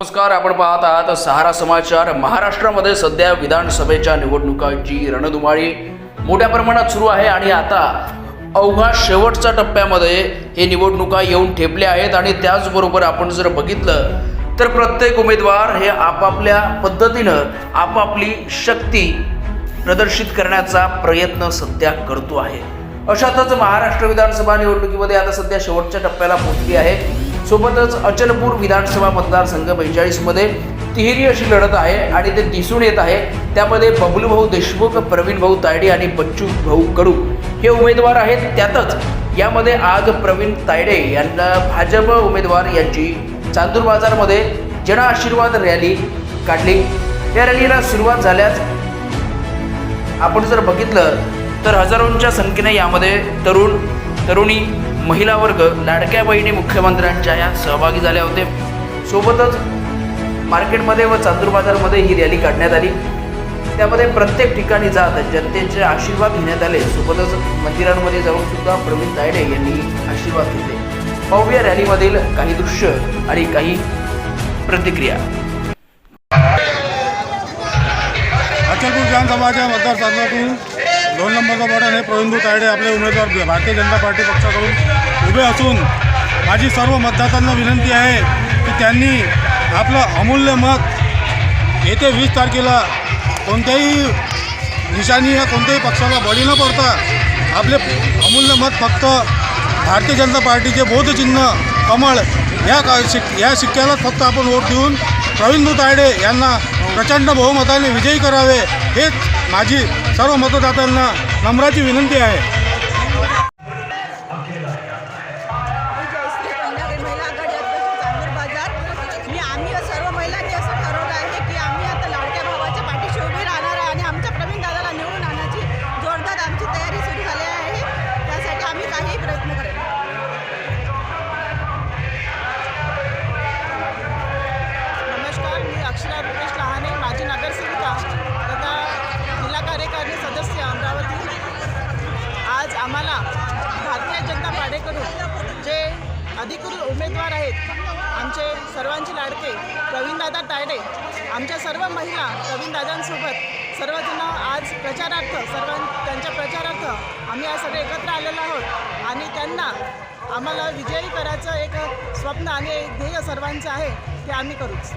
नमस्कार आपण पाहत आहात सहारा समाचार. महाराष्ट्रामध्ये सध्या विधानसभेच्या निवडणुकांची रणधुमाळी मोठ्या प्रमाणात सुरू आहे आणि आता अवघा शेवटच्या टप्प्यामध्ये हे निवडणुका येऊन ठेपल्या आहेत आणि त्याचबरोबर आपण जर बघितलं तर प्रत्येक उमेदवार हे आपापल्या पद्धतीनं आपापली शक्ती प्रदर्शित करण्याचा प्रयत्न सध्या करतो आहे. अशातच महाराष्ट्र विधानसभा निवडणुकीमध्ये आता सध्या शेवटच्या टप्प्याला पोहोचली आहे. सोबतच अचलपूर विधानसभा मतदारसंघ बेचाळीसमध्ये तिहेरी अशी लढत आहे आणि ते दिसून येत आहे. त्यामध्ये बबलू भाऊ देशमुख प्रवीण भाऊ तायडे आणि बच्चू भाऊ कडू हे उमेदवार आहेत. त्यातच यामध्ये आज प्रवीण तायडे यांना भाजप उमेदवार यांची चांदूर बाजारमध्ये जन आशीर्वाद रॅली काढली. या रॅलीला सुरुवात झाल्यास आपण जर बघितलं तर हजारोंच्या संख्येने यामध्ये तरुण तरुणी महिला वर्ग लाडक्या बहिणी मुख्यमंत्र्यांच्या या सहभागी झाल्या होते. सोबतच मार्केटमध्ये व चांदूर बाजारमध्ये ही रॅली काढण्यात आली. त्यामध्ये प्रत्येक ठिकाणी जात जनतेचे आशीर्वाद घेण्यात आले. सोबतच मंदिरांमध्ये जाऊन सुद्धा प्रवीण तायडे यांनी आशीर्वाद घेतले. पाहूया रॅलीमधील काही दृश्य आणि काही प्रतिक्रिया. अचलपूर विधानसभाच्या मतदारसंघातून दोन नंबरचा बटन हे प्रवीण तायडे आपले उमेदवार भारतीय जनता पार्टी पक्षाकडून उभे असून माझी सर्व मतदारांना विनंती आहे की त्यांनी आपलं अमूल्य मत येते वीस तारखेला कोणत्याही निशाणी या कोणत्याही पक्षाला बळी न पडता आपले अमूल्य मत फक्त भारतीय जनता पार्टीचे बोधचिन्ह कमळ या का शिक या शिक्क्यालाच फक्त आपण वोट देऊन प्रवीण तायडे यांना प्रचंड बहुमताने विजयी करावे हेच माझी सर्व मतदात्यांना नम्राची विनंती आहे. आम्हाला भारतीय जनता पार्टीकडून जे अधिकृत उमेदवार आहेत आमचे सर्वांचे लाडके प्रवीणदादा तायडे आमच्या सर्व महिला प्रवीणदादांसोबत सर्वजण आज प्रचारार्थ सर्व त्यांच्या प्रचारार्थ आम्ही आज सगळे एकत्र आलेलो आहोत आणि त्यांना आम्हाला विजयी करायचं एक स्वप्न आणि एक ध्येय सर्वांचं आहे ते आम्ही करूच.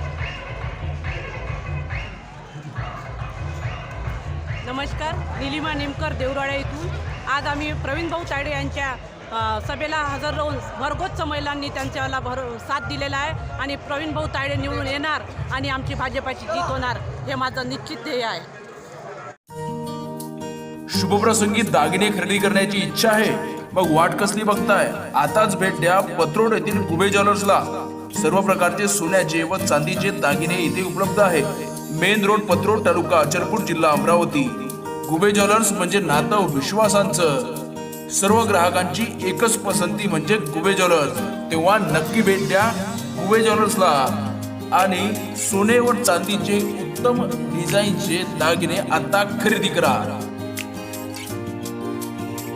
नमस्कार निलिमा नेमकर देवराळे इथून. आज आम्ही प्रवीण भाऊ तायडे यांच्या सभेला हजर राहून भरगोच्च महिलांनी त्यांच्याला भर साथ दिलेला आहे आणि प्रवीण भाऊ तायडे निवडून येणार आणि आमची भाजपाची जीत होणार हे माझं निश्चित ध्येय आहे. शुभप्रसंगी दागिने खरेदी करण्याची इच्छा आहे. मग वाट कसली बघताय? आताच भेट द्या पत्रोड येथील कुबे ज्वेलर्सला. सर्व प्रकारचे सोन्याचे व चांदीचे दागिने इथे उपलब्ध आहे. मेन रोड पत्रोड तालुका अचलपूर जिल्हा अमरावती. कुबे ज्वेलर्स म्हणजे नातं विश्वासांचं. सर्व ग्राहकांची एकच पसंती म्हणजे कुबे ज्वेलर्स. तेव्हा नक्की भेट द्या कुबे ज्वेलर्सला. आणि सोने व चांदीचे उत्तम डिझाईनचे दागिने आता खरेदी करा.